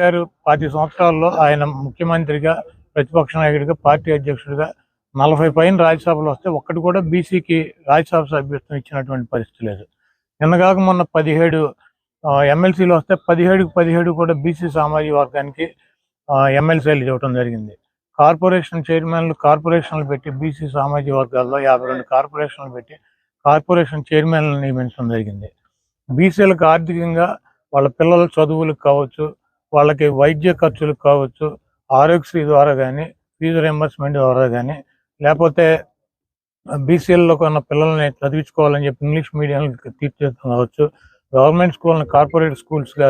గారు పాతి సంవత్సరాల్లో ఆయన ముఖ్యమంత్రిగా ప్రతిపక్ష నాయకుడిగా పార్టీ అధ్యక్షుడిగా నలభై పైన రాజ్యసభలు వస్తే ఒక్కటి కూడా బీసీకి రాజ్యసభ సభ్యత్వం ఇచ్చినటువంటి పరిస్థితి లేదు. నిన్నగాక మొన్న పదిహేడు ఎమ్మెల్సీలు వస్తే పదిహేడుకి పదిహేడు కూడా బీసీ సామాజిక వర్గానికి ఎమ్మెల్సీలు ఇవ్వటం జరిగింది. కార్పొరేషన్ చైర్మన్లు కార్పొరేషన్లు పెట్టి బీసీ సామాజిక వర్గాల్లో యాభై రెండు కార్పొరేషన్లు పెట్టి కార్పొరేషన్ చైర్మన్లను నియమించడం జరిగింది. బీసీలకు ఆర్థికంగా వాళ్ళ పిల్లల చదువులకు కావచ్చు వాళ్ళకి వైద్య ఖర్చులు కావచ్చు ఆరోగ్యశ్రీ ద్వారా కానీ ఫీజు రియంబర్స్మెంట్ ద్వారా కానీ లేకపోతే బీసీఎల్లో కొన్న పిల్లల్ని చదివించుకోవాలని చెప్పి ఇంగ్లీష్ మీడియంకి తీర్చిదిద్దడం కావచ్చు గవర్నమెంట్ స్కూల్ని కార్పొరేట్ స్కూల్స్గా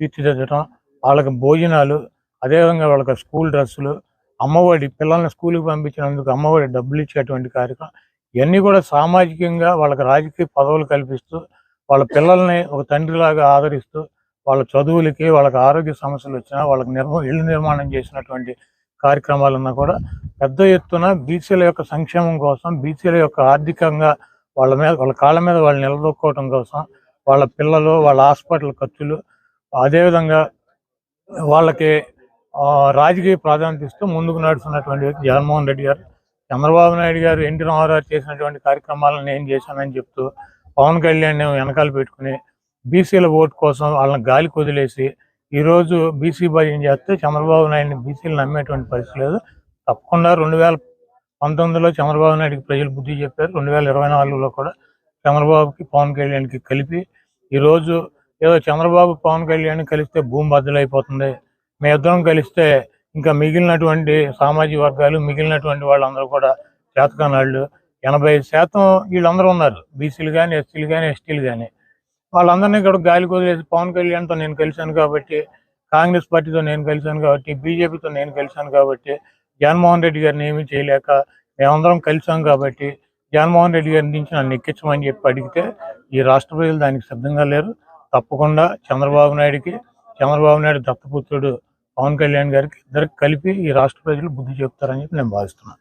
తీర్చిదిద్దడం వాళ్ళకి భోజనాలు అదేవిధంగా వాళ్ళకి స్కూల్ డ్రెస్సులు అమ్మఒడి పిల్లల్ని స్కూల్కి పంపించినందుకు అమ్మఒడి డబ్బులు ఇచ్చేటువంటి కార్యక్రమం ఇవన్నీ కూడా సామాజికంగా వాళ్ళకి రాజకీయ పదవులు కల్పిస్తూ వాళ్ళ పిల్లల్ని ఒక తండ్రిలాగా ఆదరిస్తూ వాళ్ళ చదువులకి వాళ్ళకి ఆరోగ్య సమస్యలు వచ్చినా వాళ్ళకి నిర్మ ఇల్లు నిర్మాణం చేసినటువంటి కార్యక్రమాలన్నా కూడా పెద్ద ఎత్తున బీసీల యొక్క సంక్షేమం కోసం బీసీల యొక్క ఆర్థికంగా వాళ్ళ మీద వాళ్ళ కాళ్ళ మీద వాళ్ళు నిలదొక్కోవడం కోసం వాళ్ళ పిల్లలు వాళ్ళ హాస్పిటల్ ఖర్చులు అదేవిధంగా వాళ్ళకి రాజకీయ ప్రాధాన్యత ఇస్తూ ముందుకు నడుస్తున్నటువంటి వ్యక్తి జగన్మోహన్ రెడ్డి గారు. చంద్రబాబు నాయుడు గారు ఎన్టీ రామారావు చేసినటువంటి కార్యక్రమాలను నేను చేశానని చెప్తూ పవన్ కళ్యాణ్ వెనకాల పెట్టుకుని బీసీల ఓటు కోసం వాళ్ళని గాలి వదిలేసి ఈరోజు బీసీ భయం చేస్తే చంద్రబాబు నాయుడిని బీసీలు నమ్మేటువంటి పరిస్థితి లేదు. తప్పకుండా రెండు వేల పంతొమ్మిదిలో చంద్రబాబు నాయుడికి ప్రజలు బుద్ధి చెప్పారు. రెండు వేల ఇరవై నాలుగులో కూడా చంద్రబాబుకి పవన్ కళ్యాణ్కి కలిపి ఈరోజు ఏదో చంద్రబాబు పవన్ కళ్యాణ్ కలిస్తే భూమి బద్దలైపోతుంది. మీ ఇద్దరం కలిస్తే ఇంకా మిగిలినటువంటి సామాజిక వర్గాలు మిగిలినటువంటి వాళ్ళందరూ కూడా చేతకానాళ్ళు ఎనభై శాతం వీళ్ళందరూ ఉన్నారు. బీసీలు కానీ ఎస్సీలు కానీ ఎస్టీలు కానీ వాళ్ళందరినీ ఇక్కడ గాలి వదిలేసి పవన్ కళ్యాణ్తో నేను కలిశాను కాబట్టి కాంగ్రెస్ పార్టీతో నేను కలిశాను కాబట్టి బీజేపీతో నేను కలిశాను కాబట్టి జగన్మోహన్ రెడ్డి గారిని ఏమీ చేయలేక మేమందరం కలిసాం కాబట్టి జగన్మోహన్ రెడ్డి గారి నుంచి నన్ను ఎక్కించమని చెప్పి అడిగితే ఈ రాష్ట్ర ప్రజలు దానికి సిద్ధంగా లేరు. తప్పకుండా చంద్రబాబు నాయుడికి చంద్రబాబు నాయుడు దత్తపుత్రుడు పవన్ కళ్యాణ్ గారికి ఇద్దరికి కలిపి ఈ రాష్ట్ర ప్రజలు బుద్ధి చెప్తారని చెప్పి నేను భావిస్తున్నాను.